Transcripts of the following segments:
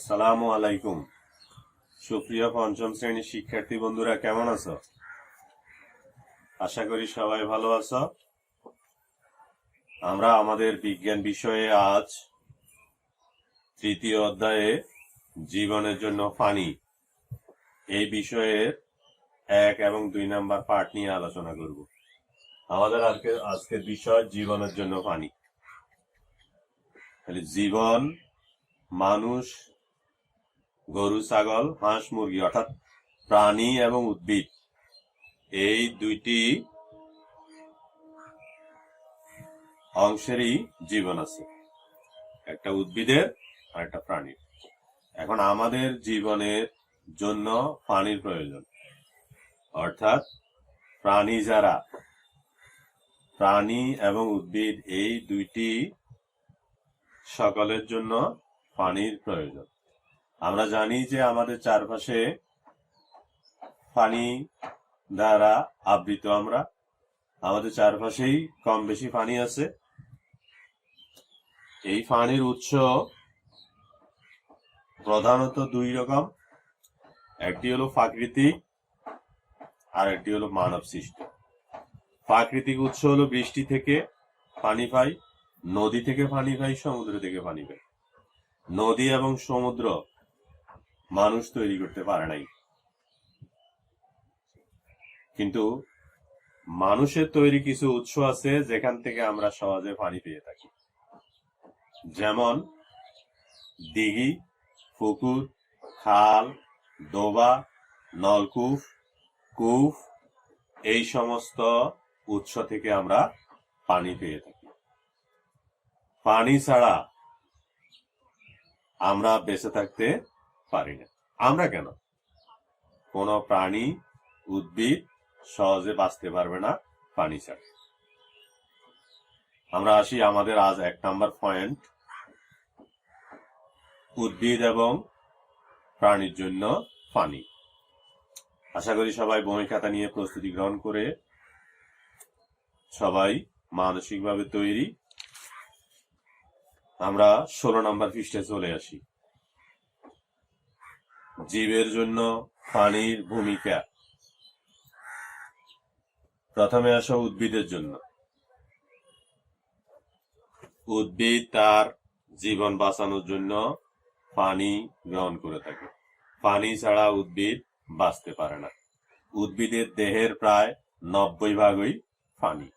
আসসালামু আলাইকুম। সুপ্রিয় পঞ্চম শ্রেণির শিক্ষার্থী বন্ধুরা, কেমন আছো? আশা করি সবাই ভালো আছো। আমরা আমাদের বিজ্ঞান বিষয়ে আজ তৃতীয় অধ্যায়ে জীবনের জন্য পানি এই বিষয়ের এক এবং দুই নাম্বার পার্ট নিয়ে আলোচনা করব। আমাদের আজকে আজকের বিষয় জীবনের জন্য পানি। জীবন, মানুষ গরু, ছাগল, হাঁস, মুরগি, অর্থাৎ প্রাণী এবং উদ্ভিদ। এই দুইটি অংশেরই জীবন আছে। একটা উদ্ভিদের আর একটা প্রাণীর। এখন আমাদের জীবনের জন্য পানির প্রয়োজন। অর্থাৎ প্রাণী যারা, প্রাণী এবং উদ্ভিদ, এই দুইটি সকলের জন্য পানির প্রয়োজন। আমরা জানি যে আমাদের চারপাশে পানি দ্বারা আবৃত আমরা। আমাদের চারপাশেই কম বেশি পানি আছে। এই পানির উৎস প্রধানত দুই রকম। একটি হলো প্রাকৃতিক আর একটি হলো মানব সৃষ্ট। প্রাকৃতিক উৎস হলো বৃষ্টি থেকে পানি পাই, নদী থেকে পানি পাই, সমুদ্র থেকে পানি পাই। নদী এবং সমুদ্র মানুষ তৈরি করতে পারে নাই। কিন্তু মানুষের তৈরি কিছু উৎস আছে যেখান থেকে আমরা সহজে পানি পেয়ে থাকি। যেমন দিঘি, পুকুর, খাল, ডোবা, নলকূপ কূপ এই সমস্ত উৎস থেকে আমরা পানি পেয়ে থাকি। পানি ছাড়া আমরা বেঁচে থাকতে পারি না। আমরা কেন? কোন প্রাণী উদ্ভিদ সহজে বাঁচতে পারবে না পানি ছাড়া। আমরা আসি আমাদের আজ এক নাম্বার পয়েন্ট। উদ্ভিদ এবং প্রাণীর জন্য পানি। আশা করি সবাই বই খাতা নিয়ে প্রস্তুতি গ্রহণ করে সবাই মানসিকভাবে তৈরি। আমরা ষোলো নম্বর পৃষ্ঠে চলে আসি। জীবের জন্য পানির ভূমিকা। প্রথমে আসো উদ্ভিদের জন্য। উদ্ভিদ তার জীবন বাঁচানোর জন্য পানি গ্রহণ করে থাকে। পানি ছাড়া উদ্ভিদ বাঁচতে পারে না। উদ্ভিদের দেহের প্রায় নব্বই ভাগই পানি।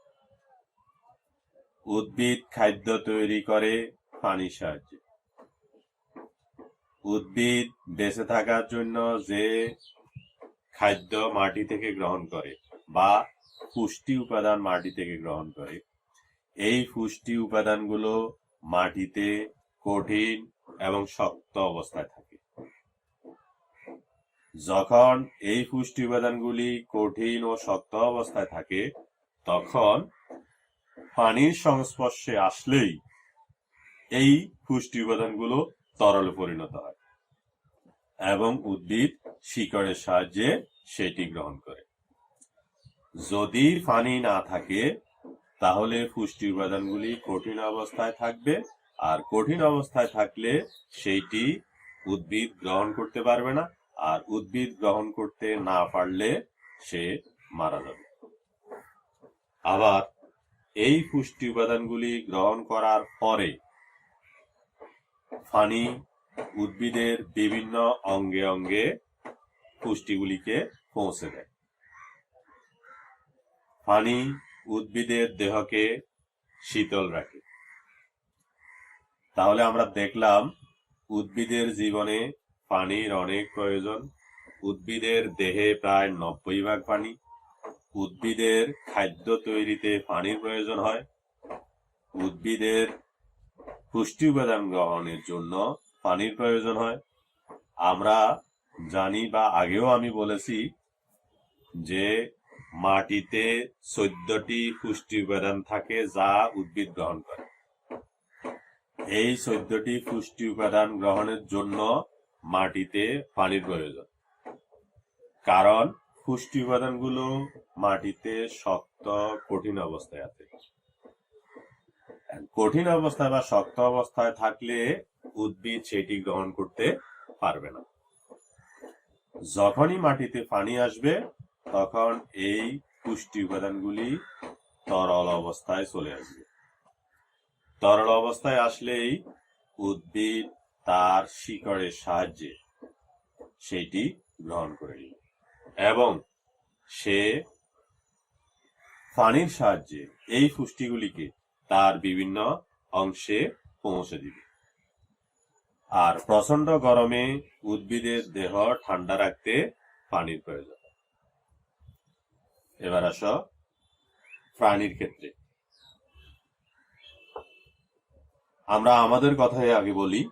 উদ্ভিদ খাদ্য তৈরি করে পানির সাহায্যে। উদ্ভিদ বেঁচে থাকার জন্য যে খাদ্য মাটি থেকে গ্রহণ করে বা পুষ্টি উপাদান মাটি থেকে গ্রহণ করে, এই পুষ্টি উপাদানগুলো মাটিতে কঠিন এবং শক্ত অবস্থায় থাকে। যখন এই পুষ্টি উপাদানগুলি কঠিন ও শক্ত অবস্থায় থাকে, তখন পানির সংস্পর্শে আসলেই এই পুষ্টি উপাদানগুলো তরলে পরিণত হয়। এবং উদ্ভিদ শিকড়ের সাহায্যে সেটি গ্রহণ করে। যদি পানি না থাকে, তাহলে পুষ্টি উপাদানগুলি কঠিন অবস্থায় থাকবে, আর কঠিন অবস্থায় থাকলে সেইটি উদ্ভিদ গ্রহণ করতে পারবে না, আর উদ্ভিদ গ্রহণ করতে না পারলে সে মারা যাবে। আবার এই পুষ্টি উপাদানগুলি গ্রহণ করার পরে পানি উদ্ভিদের বিভিন্ন অঙ্গে অঙ্গে পুষ্টিগুলিকে পৌঁছে দেয়। পানি উদ্ভিদের দেহকে শীতল রাখে। তাহলে আমরা দেখলাম উদ্ভিদের জীবনে পানির অনেক প্রয়োজন। উদ্ভিদের দেহে প্রায় নব্বই ভাগ পানি উদ্ভিদের খাদ্য তৈরিতে পানির প্রয়োজন হয়। উদ্ভিদের পুষ্টি উপাদান গ্রহণের জন্য পানির প্রয়োজন হয়। আমরা জানি বা আগেও আমি বলেছি যে মাটিতে চোদ্দটি পুষ্টি উপাদান থাকে যা উদ্ভিদ গ্রহণ করে। এই চোদ্দটি পুষ্টি উপাদান গ্রহণের জন্য মাটিতে পানির প্রয়োজন। কারণ পুষ্টি উপাদানগুলো মাটিতে শক্ত, কঠিন অবস্থায় আছে। কঠিন অবস্থায় বা শক্ত অবস্থায় থাকলে উদ্ভিদ সেটি গ্রহণ করতে পারবে না। যখনই মাটিতে পানি আসবে, তখন এই পুষ্টি উপাদানগুলি তরল অবস্থায় চলে আসবে। তরল অবস্থায় আসলেই উদ্ভিদ তার শিকড়ের সাহায্যে সেটি গ্রহণ করে নিবে এবং সে পানির সাহায্যে এই পুষ্টিগুলিকে তার বিভিন্ন অংশে পৌঁছে দিবে। আর প্রচণ্ড গরমে উদ্ভিদের দেহ ঠান্ডা রাখতে পানির প্রয়োজন। এবার আস প্রাণীর ক্ষেত্রে। আমরা আমাদের কথাই আগে বলি,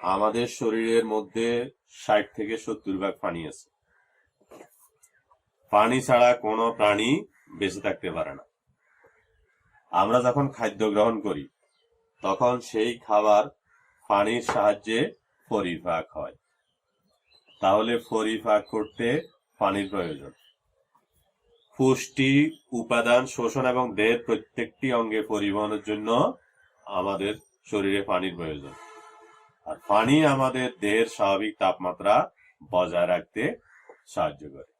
আমাদের শরীরের মধ্যে ষাট থেকে সত্তর ভাগ পানি আছে। পানি ছাড়া কোনো প্রাণী বেঁচে থাকতে পারে না। আমরা যখন খাদ্য গ্রহণ করি, তখন সেই খাবার পানির সাহায্যে পরিপাক হয়। তাহলে পরিপাক করতে পানির প্রয়োজন। পুষ্টি, উপাদান, শোষণ এবং দেহের প্রত্যেকটি অঙ্গে পরিবহনের জন্য আমাদের শরীরে পানির প্রয়োজন। আর পানি আমাদের দেহের স্বাভাবিক তাপমাত্রা বজায় রাখতে সাহায্য করে।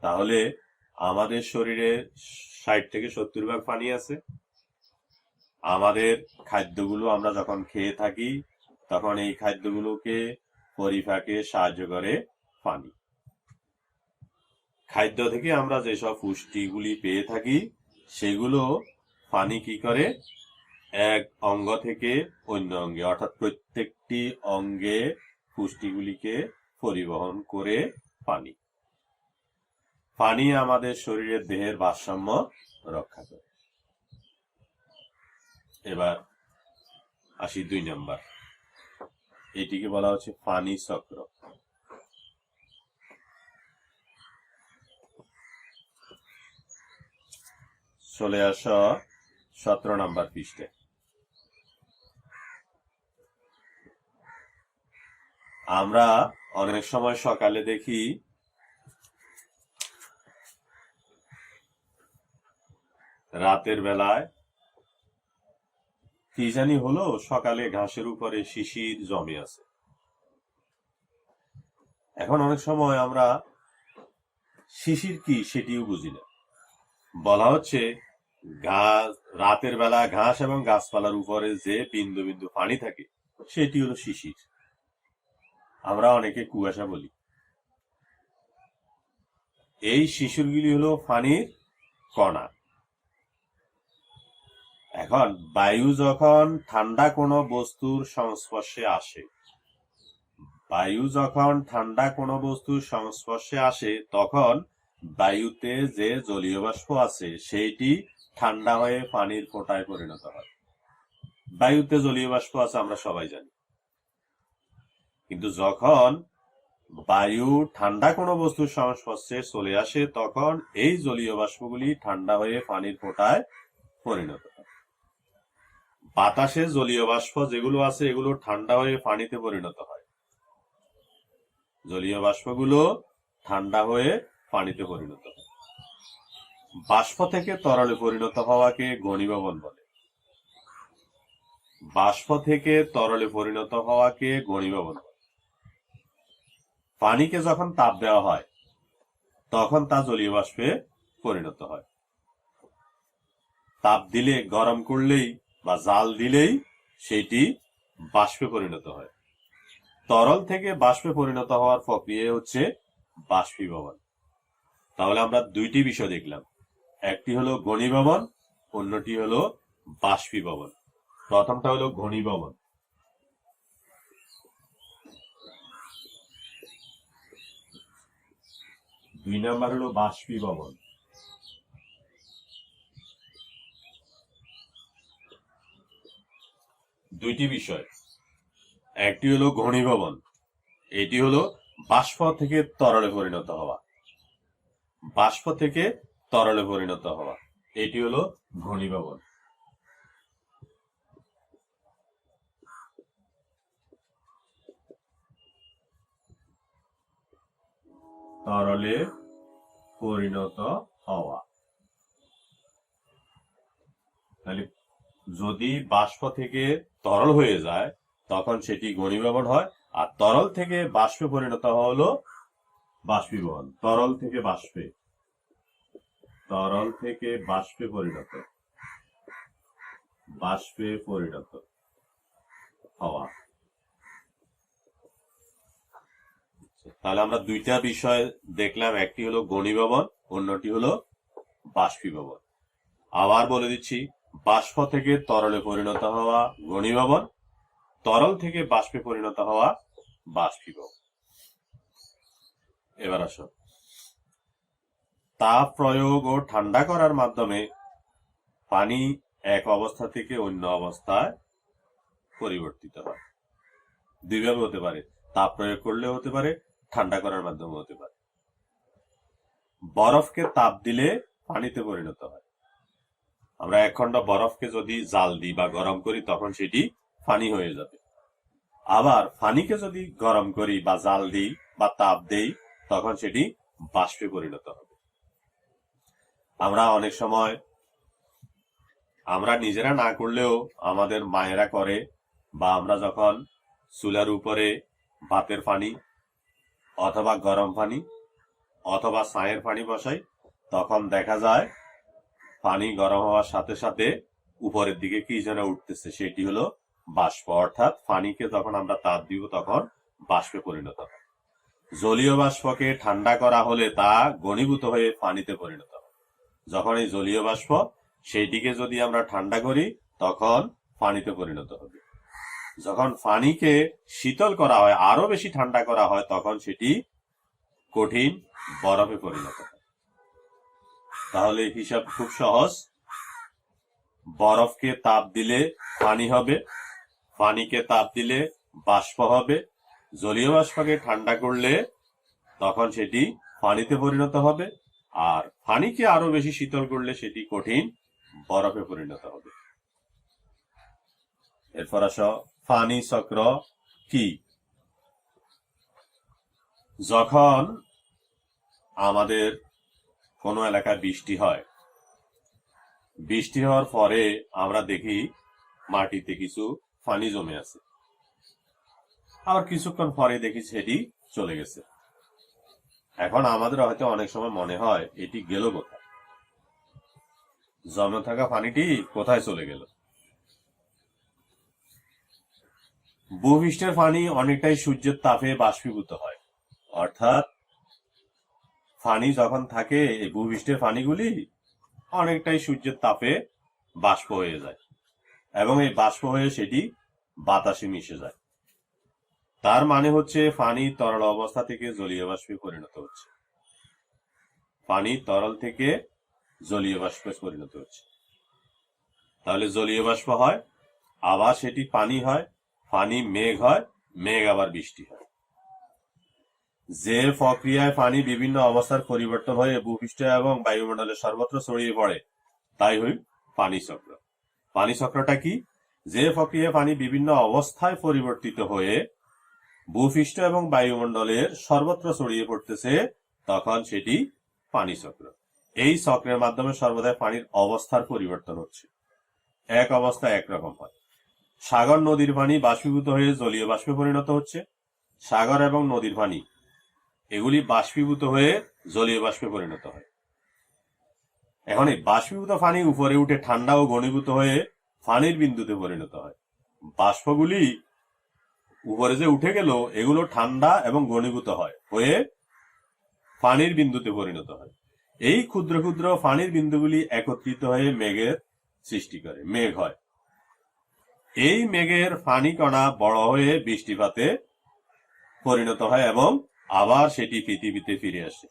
তাহলে আমাদের শরীরে ষাট থেকে সত্তর ভাগ পানি আছে। আমাদের খাদ্যগুলো আমরা যখন খেয়ে থাকি, তখন এই খাদ্যগুলোকে পরিপাকে সাহায্য করে পানি। খাদ্য থেকে আমরা যেসব পুষ্টিগুলি পেয়ে থাকি, সেগুলো পানি কি করে? এক অঙ্গ থেকে অন্য অঙ্গে, অর্থাৎ প্রত্যেকটি অঙ্গে পুষ্টিগুলিকে পরিবহন করে পানি। পানি আমাদের শরীরের দেহের ভারসাম্য রক্ষা করে। এবার আসি দুই নাম্বার। এটিকে বলা হচ্ছে পানি চক্র। চলে আস সতেরো নাম্বার পৃষ্ঠে। আমরা অনেক সময় সকালে দেখি রাতের বেলায়। কি জানি হলো, সকালে ঘাসের উপরে শিশির জমে আছে। এখন অনেক সময় আমরা, শিশির কি সেটিও বুঝি না। বলা হচ্ছে, ঘাস, রাতের বেলা ঘাস এবং গাছপালার উপরে যে বিন্দু বিন্দু পানি থাকে, সেটি হলো শিশির। আমরা অনেকে কুয়াশা বলি। এই শিশুরগুলি হলো পানির কণা। এখন বায়ু যখন ঠান্ডা কোনো বস্তুর সংস্পর্শে আসে, বায়ু যখন ঠান্ডা কোনো বস্তুর সংস্পর্শে আসে, তখন বায়ুতে যে জলীয় বাষ্প আছে, সেইটি ঠান্ডা হয়ে পানির ফোঁটায় পরিণত হয়। বায়ুতে জলীয় বাষ্প আছে, আমরা সবাই জানি। কিন্তু যখন বায়ু ঠান্ডা কোনো বস্তুর সংস্পর্শে চলে আসে, তখন এই জলীয় বাষ্পগুলি ঠান্ডা হয়ে পানির ফোঁটায় পরিণত হয়। বাতাসে জলীয় বাষ্প যেগুলো আছে, এগুলো ঠান্ডা হয়ে পানিতে পরিণত হয়। জলীয় বাষ্পগুলো ঠান্ডা হয়ে পানিতে পরিণত হয়। বাষ্প থেকে তরলে পরিণত হওয়াকে ঘনীভবন বলে। বাষ্প থেকে তরলে পরিণত হওয়াকে ঘনীভবন বলে। পানিকে যখন তাপ দেওয়া হয়, তখন তা জলীয় বাষ্পে পরিণত হয়। তাপ দিলে, গরম করলেই বা জাল দিলেই সেটি বাষ্পে পরিণত হয়। তরল থেকে বাষ্পে পরিণত হওয়ার প্রক্রিয়া হচ্ছে বাষ্পীভবন। তাহলে আমরা দুইটি বিষয় দেখলাম। একটি হলো ঘনীভবন, অন্যটি হলো বাষ্পীভবন। প্রথমটা হলো ঘনীভবন। দুই নাম্বার হলো বাষ্পীভবন। দুইটি বিষয়। একটি হলো ঘনীভবন, এটি হলো বাষ্প থেকে তরলে পরিণত হওয়া। বাষ্প থেকে তরলে পরিণত হওয়া, এটি হলো ঘনীভবন। তরলে পরিণত হওয়া। তাহলে যদি বাষ্প থেকে তরল হয়ে যায়, তখন সেটি ঘনীভবন হয়, আর তরল থেকে বাষ্পে পরিণত হলো বাষ্পীভবন। তরল থেকে বাষ্পে। তরল থেকে বাষ্পে পরিণত। বাষ্পে পরিণত হওয়া। তাহলে আমরা দুইটা বিষয় দেখলাম, একটি হলো ঘনীভবন, অন্যটি হলো বাষ্পীভবন। আবার বলে দিচ্ছি বাষ্প থেকে তরলে পরিণত হওয়া ঘনীভবন, তরল থেকে বাষ্পে পরিণত হওয়া বাষ্পীভবন। এবার আসো। তাপ প্রয়োগ ও ঠান্ডা করার মাধ্যমে পানি এক অবস্থা থেকে অন্য অবস্থায় পরিবর্তিত হয়। দুইভাবে হতে পারে, তাপ প্রয়োগ করলে হতে পারে, ঠান্ডা করার মাধ্যমে হতে পারে। বরফকে তাপ দিলে পানিতে পরিণত হয়। আমরা এক খণ্ড বরফকে যদি জাল দিই বা গরম করি, তখন সেটি পানি হয়ে যাবে। আবার পানিকে যদি গরম করি বা জাল দিই বা তাপ দেই, তখন সেটি বাষ্পে পরিণত হবে। আমরা অনেক সময়, আমরা নিজেরা না করলেও আমাদের মায়েরা করে বা আমরা যখন চুলার উপরে ভাতের পানি অথবা গরম পানি অথবা চায়ের পানি বসাই, তখন দেখা যায় পানি গরম হওয়ার সাথে সাথে উপরের দিকে কি যেন উঠতেছে, সেটি হলো বাষ্প। অর্থাৎ পানিকে যখন আমরা তাপ দিব, তখন বাষ্পে পরিণত হয়। জলীয় বাষ্পকে ঠান্ডা করা হলে তা ঘনীভূত হয়ে পানিতে পরিণত হয়। যখন এই জলীয় বাষ্প সেইটিকে যদি আমরা ঠান্ডা করি, তখন পানিতে পরিণত হবে। যখন পানিকে শীতল করা হয় আরও বেশি ঠান্ডা করা হয়, তখন সেটি কঠিন বরফে পরিণত হয়। তাহলে হিসাব খুব সহজ। বরফকে তাপ দিলে পানি হবে, পানিকে তাপ দিলে বাষ্প হবে। জলীয় বাষ্পকে ঠান্ডা করলে তখন সেটি পানিতে পরিণত হবে, আর পানিকে আরও বেশি শীতল করলে সেটি কঠিন বরফে পরিণত হবে। এরপর আস ফানি চক্র কি? যখন আমাদের কোনো এলাকায় বৃষ্টি হয়। বৃষ্টি হওয়ার পরে আমরা দেখি মাটিতে কিছু পানি জমে আছে। আবার কিছুক্ষণ পরে দেখি সেটি চলে গেছে। এখন আমাদের হয়তো অনেক সময় মনে হয় এটি গেল কোথায়? জমে থাকা পানিটি কোথায় চলে গেল? ভূপৃষ্ঠের পানি অনেকটাই সূর্যের তাপে বাষ্পীভূত হয়। অর্থাৎ পানি যখন থাকে, এই ভূপৃষ্ঠের পানিগুলি অনেকটাই সূর্যের তাপে বাষ্প হয়ে যায় এবং এই বাষ্প হয়ে সেটি বাতাসে মিশে যায়। তার মানে হচ্ছে পানি তরল অবস্থা থেকে জলীয় বাষ্পে পরিণত হচ্ছে। পানি তরল থেকে জলীয় বাষ্পে পরিণত হচ্ছে। তাহলে জলীয় বাষ্প হয়, আবার সেটি পানি হয় পানি মেঘ হয়, মেঘ আবার বৃষ্টি হয়। যে প্রক্রিয়ায় পানি বিভিন্ন অবস্থার পরিবর্তন হয়ে ভূপৃষ্ঠ এবং বায়ুমণ্ডলে সর্বত্র ছড়িয়ে পড়ে। তাই হই পানি চক্র। পানি চক্রটা কি? যে প্রক্রিয়ায় পানি বিভিন্ন অবস্থায় পরিবর্তিত হয়ে ভূপৃষ্ঠ এবং বায়ুমণ্ডলের সর্বত্র ছড়িয়ে পড়তেছে, তখন সেটি পানি চক্র। এই চক্রের মাধ্যমে সর্বদাই পানির অবস্থার পরিবর্তন হচ্ছে। এক অবস্থা একরকম হয়। সাগর নদীর পানি বাষ্পীভূত হয়ে জলীয় বাষ্পে পরিণত হচ্ছে। সাগর এবং নদীর পানি এগুলি বাষ্পীভূত হয়ে জলীয় বাষ্পে পরিণত হয়। এখন এই বাষ্পীভূত পানি উপরে উঠে ঠান্ডা ও ঘনীভূত হয়ে পানির বিন্দুতে পরিণত হয়। বাষ্পগুলি উপরে যে উঠে গেল, এগুলো ঠান্ডা এবং ঘনীভূত হয়, হয়ে পানির বিন্দুতে পরিণত হয়। এই ক্ষুদ্র ক্ষুদ্র পানির বিন্দুগুলি একত্রিত হয়ে মেঘের সৃষ্টি করে, মেঘ হয়। এই মেঘের পানি কণা বড় হয়ে বৃষ্টিপাতে পরিণত হয় এবং আবার সেটি পৃথিবীতে ফিরে আসে।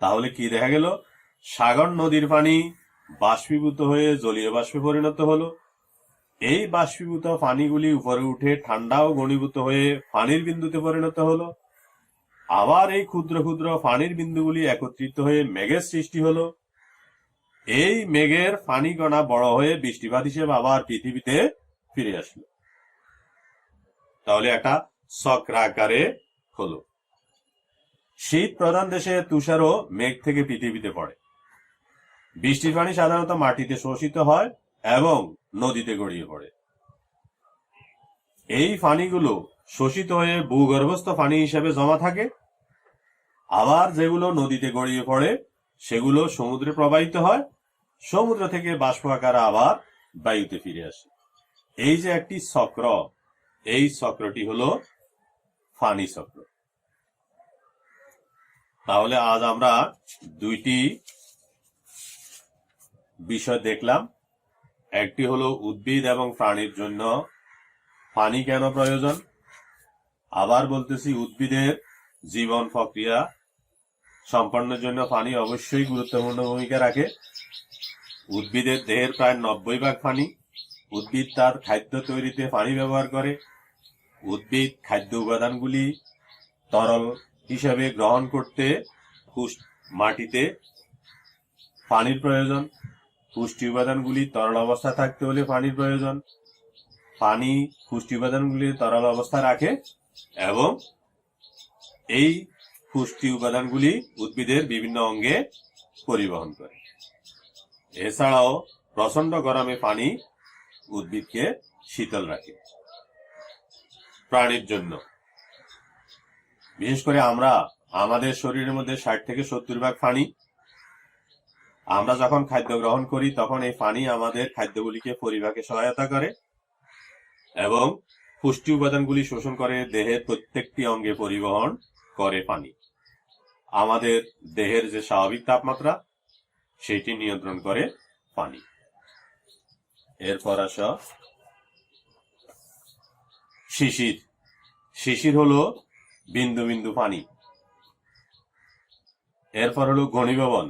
তাহলে কি দেখা গেল? সাগর নদীর পানি বাষ্পীভূত হয়ে জলীয় বাষ্পে পরিণত হলো। এই বাষ্পীভূত পানিগুলি উপরে উঠে ঠান্ডা ও ঘনীভূত হয়ে পানির বিন্দুতে পরিণত হলো। আবার এই ক্ষুদ্র ক্ষুদ্র পানির বিন্দুগুলি একত্রিত হয়ে মেঘের সৃষ্টি হলো। এই মেঘের পানি কণা বড় হয়ে বৃষ্টিপাত হিসেবে আবার পৃথিবীতে ফিরে আসলো। তাহলে একটা চক্রাকারে হলো। শীত প্রধান দেশে তুষারও মেঘ থেকে পৃথিবীতে পড়ে। বৃষ্টির পানি সাধারণত মাটিতে শোষিত হয় এবং নদীতে গড়িয়ে পড়ে। এই পানিগুলো শোষিত হয়ে ভূগর্ভস্থ পানি হিসেবে জমা থাকে। আবার যেগুলো নদীতে গড়িয়ে পড়ে, সেগুলো সমুদ্রে প্রবাহিত হয়। সমুদ্র থেকে বাষ্প আকারে আবার বায়ুতে ফিরে আসে। এই যে একটি চক্র, এই চক্রটি হলো ফানি চক্র তাহলে আজ আমরা দুইটি বিষয় দেখলাম। একটি হলো উদ্ভিদ এবং প্রাণীর জন্য পানি কেন প্রয়োজন? আবার বলতেছি, উদ্ভিদের জীবন প্রক্রিয়া সম্পন্নের জন্য পানি অবশ্যই গুরুত্বপূর্ণ ভূমিকা রাখে। উদ্ভিদের দেহের প্রায় নব্বই ভাগ পানি উদ্ভিদ তার খাদ্য তৈরিতে পানি ব্যবহার করে। উদ্ভিদ, খাদ্য উপাদানগুলি তরল হিসাবে গ্রহণ করতে মাটিতে পানির প্রয়োজন। পুষ্টি উপাদানগুলি তরল অবস্থা থাকতে হলে পানির প্রয়োজন। পানি পুষ্টি উপাদানগুলি তরল অবস্থা রাখে এবং এই পুষ্টি উপাদানগুলি উদ্ভিদের বিভিন্ন অঙ্গে পরিবহন করে। এছাড়াও প্রচণ্ড গরমে পানি উদ্ভিদকে শীতল রাখে। প্রাণীর জন্য। বিশেষ করে আমরা, আমাদের শরীরের মধ্যে ষাট থেকে সত্তর ভাগ পানি আমরা যখন খাদ্য গ্রহণ করি, তখন এই পানি আমাদের খাদ্যগুলিকে পরিপাকে সহায়তা করে এবং পুষ্টি উপাদানগুলি শোষণ করে দেহের প্রত্যেকটি অঙ্গে পরিবহন করে পানি আমাদের দেহের যে স্বাভাবিক তাপমাত্রা, সেটি নিয়ন্ত্রণ করে পানি এরপর আস শিশির। শিশির হলো বিন্দু বিন্দু পানি। এরপর হলো ঘনীভবন।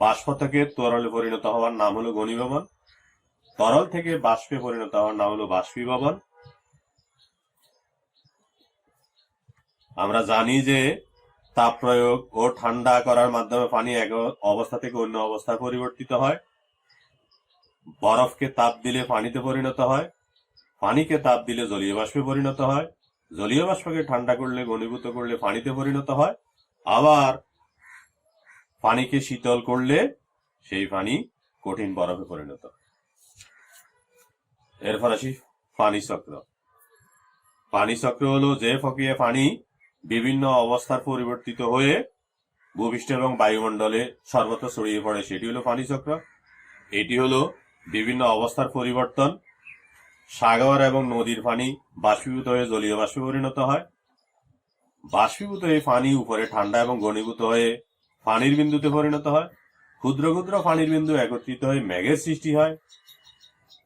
বাষ্প থেকে তরলে পরিণত হওয়ার নাম হলো ঘনীভবন। তরল থেকে বাষ্পে পরিণত হওয়ার নাম হলো বাষ্পীভবন। আমরা জানি যে তাপ প্রয়োগ ও ঠান্ডা করার মাধ্যমে পানি এক অবস্থা থেকে অন্য অবস্থায় পরিবর্তিত হয়। বরফকে তাপ দিলে পানিতে পরিণত হয়। পানিকে তাপ দিলে জলীয় বাষ্পে পরিণত হয়। জলীয় বাষ্পকে ঠান্ডা করলে, ঘনীভূত করলে পানিতে পরিণত হয়। আবার পানিকে শীতল করলে সেই পানি কঠিন বরফে পরিণত হয়। এরপর আসি পানি চক্র। পানি চক্র হলো যে প্রক্রিয়া পানি বিভিন্ন অবস্থার পরিবর্তিত হয়ে ভূপৃষ্ঠ এবং বায়ুমণ্ডলে সর্বত্র ছড়িয়ে পড়ে, সেটি হলো পানি চক্র। এটি হলো বিভিন্ন অবস্থার পরিবর্তন সাগর এবং নদীর পানি বাষ্পীভূত হয়ে জলীয় বাষ্পে পরিণত হয়। বাষ্পীভূত এই পানি উপরে ঠান্ডা এবং ঘনীভূত হয়ে পানির বিন্দুতে পরিণত হয়। ক্ষুদ্র ক্ষুদ্র পানির বিন্দু একত্রিত হয়ে মেঘের সৃষ্টি হয়।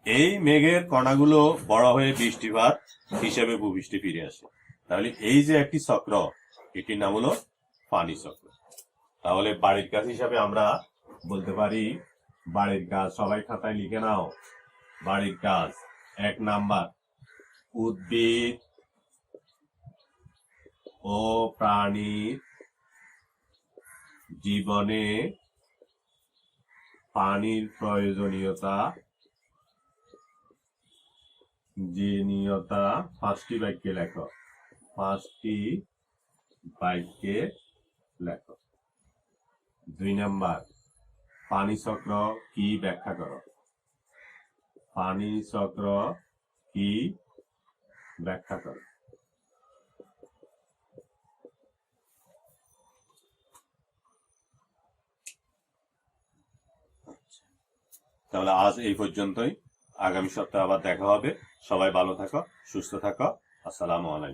এই মেঘের কণাগুলো বড় হয়ে বৃষ্টিপাত হিসেবে ভূপৃষ্ঠে ফিরে আসে। তাহলে এই যে একটি চক্র, এটির নাম হলো পানি চক্র। তাহলে বাড়ির কাজ হিসাবে আমরা বলতে পারি, বাড়ির কাজ সবাই খাতায় লিখে নাও। বাড়ির কাজ এক নাম্বার, উদ্ভিদ ও প্রাণীর জীবনে পানির প্রয়োজনীয়তা যে পাঁচটি বাক্যে লেখ। পাঁচটি বাক্যে লেখ। দুই নাম্বার পানি চক্র কি ব্যাখ্যা করো? পানি চক্র কি ব্যাখ্যা করো? তাহলে আজ এই পর্যন্তই। আগামী সপ্তাহে আবার দেখা হবে। সবাই ভালো থাকো, সুস্থ থাকো। আসসালামু আলাইকুম।